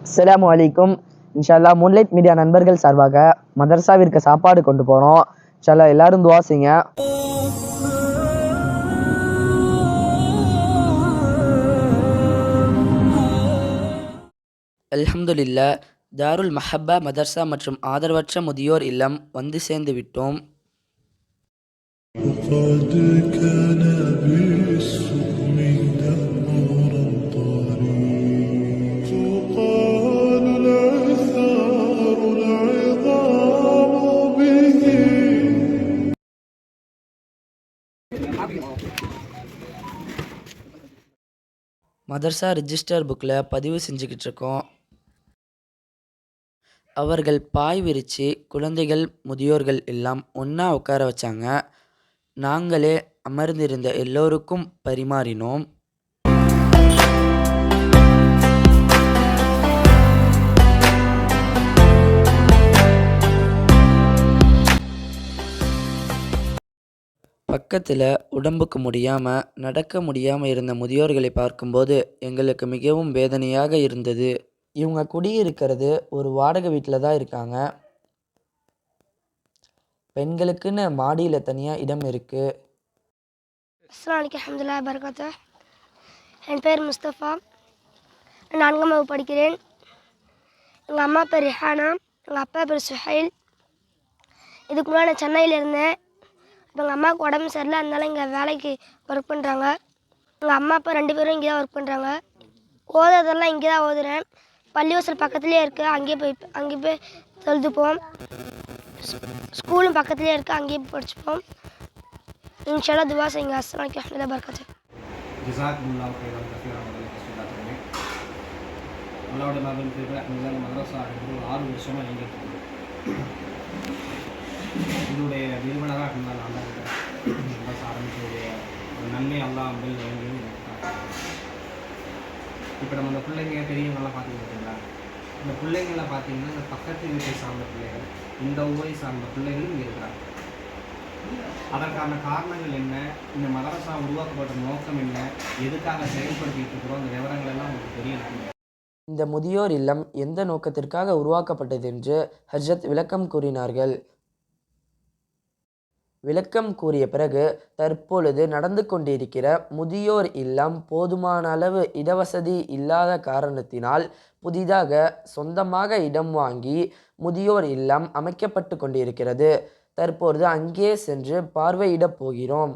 அஸ்ஸலாமு அலைக்கும் இன்ஷால்லா மூன்லைட் மீடியா நண்பர்கள் சார்பாக மதரசாவிற்கு சாப்பாடு கொண்டு போகிறோம் இன்ஷால்லா எல்லாரும் துவா செய்யுங்க அல்ஹம்துலில்லா தாருல் மஹப்பா மதர்சா மற்றும் ஆதரவற்ற முதியோர் இல்லம் வந்து சேர்ந்து விட்டோம் قد كان بالسؤم دهرا மதர்சா ரிஜிஸ்டர் புக்கில் பதிவு செஞ்சுக்கிட்டு இருக்கோம் அவர்கள் பாய் விரித்து குழந்தைகள் முதியோர்கள் எல்லாம் ஒன்றா உட்கார வச்சாங்க. நாங்களே அமர்ந்திருந்த எல்லோருக்கும் பரிமாறினோம். பக்கத்தில் உடம்புக்கு முடியாமல் நடக்க முடியாமல் இருந்த முதியோர்களை பார்க்கும்போது எங்களுக்கு மிகவும் வேதனையாக இருந்தது. இவங்க குடியிருக்கிறது ஒரு வாடகை வீட்டில் தான் இருக்காங்க. பெண்களுக்குன்னு மாடியில் தனியாக இடம் இருக்குது அஸ்லாம் அஹமதுல்லா பரகாத்தா என் பேர் முஸ்தஃபா. நான்காம் வகுப்பு படிக்கிறேன். எங்கள் அம்மா பேர் ரிஹானா. எங்கள் அப்பா பேர் சுஹைல். இதுக்கு முன்னாடி நான் சென்னையில் இருந்தேன். இப்போ எங்கள் அம்மாவுக்கு உடம்பு சரியில்லை அதனால இங்கே வேலைக்கு ஒர்க் பண்ணுறாங்க எங்கள் அம்மா அப்பா ரெண்டு பேரும் இங்கே தான் ஒர்க் பண்ணுறாங்க ஓதுறதெல்லாம் இங்கே தான் ஓதுறேன் பள்ளிவாசல் பக்கத்துலேயே இருக்குது அங்கேயே போய் அங்கேயே போய் தொழுதுப்போம். ஸ்கூலும் பக்கத்துலேயே இருக்குது அங்கேயே போய் படிச்சுப்போம். இன்ஷால்லா துவா செய்யுங்க. அஸ்லாம் அஹமதா பர்கத்து அல்லாவுடைய மகன் பேர் மதரசா ஆறு வருஷமாக நீங்கள் என்னுடைய இதோடைய நிறுவனராக இருந்தால் நான் தான் இருக்கேன் நன்மை அல்லா அம்பில் வழங்கி இப்போ நம்ம அந்த பிள்ளைங்க பெரியவங்களாம் பார்த்துக்கிட்டு இருக்கீங்களா இந்த பிள்ளைங்களை பார்த்தீங்கன்னா இந்த பக்கத்து வீட்டை சார்ந்த பிள்ளைகள் இந்த ஊரை சார்ந்த பிள்ளைகளும் இங்கே இருக்கிறாங்க. அதற்கான காரணங்கள் என்ன? இந்த மதரசா உருவாக்கப்பட்ட நோக்கம் என்ன? எதுக்காக செயல்படுத்திட்டு இருக்கிறோம்? அந்த விவரங்கள் எல்லாம் உங்களுக்கு தெரியணும் இந்த முதியோர் இல்லம் எந்த நோக்கத்திற்காக உருவாக்கப்பட்டது என்று ஹஜ்ரத் விளக்கம் கூறினார்கள். விளக்கம் கூறிய பிறகு தற்பொழுது நடந்து கொண்டிருக்கிற முதியோர் இல்லம் போதுமான அளவு இடவசதி இல்லாத காரணத்தினால் புதிதாக சொந்தமாக இடம் வாங்கி முதியோர் இல்லம் அமைக்கப்பட்டு கொண்டிருக்கிறது. தற்பொழுது அங்கே சென்று பார்வையிடப் போகிறோம்.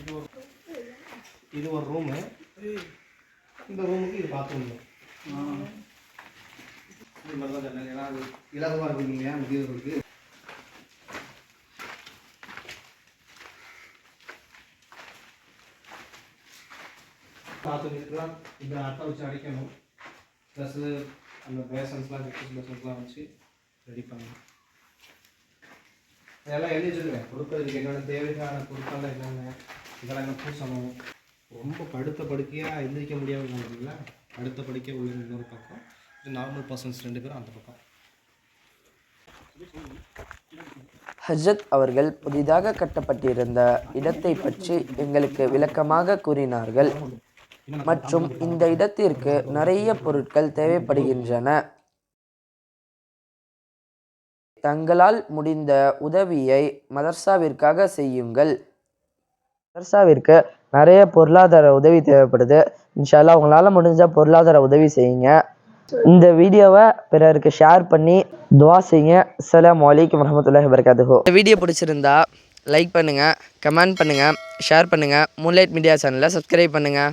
இது ஒரு இது ஒரு ரூமு இந்த ரூமுக்கு இது பாத்ரூம் இது மாதிரி தான் ஏன்னா அது இலகுவாக இருக்கும் இல்லையா? முதியவர்களுக்கு பாத்ரூம் இந்த அட்டை வச்சு அடைக்கணும். ப்ளஸ்ஸு அந்த பேசன்ஸ்லாம் கிச்சன் பேசன்ஸ்லாம் வச்சு ரெடி பண்ணணும். இதெல்லாம் எழுதி வச்சுருக்கேன். கொடுக்கறதுக்கு என்னென்ன தேவையான பொருட்கள்லாம் என்னென்ன இதெல்லாம் என்ன பூசணும் ரொம்ப படுத்த படுக்கையாக எந்திரிக்க முடியாமல் இல்லைங்களா படுத்த படுக்கையாக உள்ள இன்னொரு பக்கம். நார்மல் பர்சன்ஸ் ரெண்டு பேரும் அந்த பக்கம். ஹஜத் அவர்கள் புதிதாக கட்டப்பட்டிருந்த இடத்தை பற்றி எங்களுக்கு விளக்கமாக கூறினார்கள். மற்றும் இந்த இடத்திற்கு நிறைய பொருட்கள் தேவைப்படுகின்றன. தங்களால் முடிந்த உதவியை மதர்சாவிற்காக செய்யுங்கள். மதர்சாவிற்கு நிறைய பொருளாதார உதவி தேவைப்படுது. இன்ஷால்லா உங்களால் முடிஞ்சால் பொருளாதார உதவி செய்யுங்க. இந்த வீடியோவை பிறருக்கு ஷேர் பண்ணி துவா செய்யுங்க. அஸ்ஸலாமு வலைக்கம் வரமத்துல்லாஹி வபரகாத்துஹு. இந்த வீடியோ பிடிச்சிருந்தா லைக் பண்ணுங்கள் கமெண்ட் பண்ணுங்கள் ஷேர் பண்ணுங்கள் மூன்லைட் மீடியா சேனலை சப்ஸ்கிரைப் பண்ணுங்கள்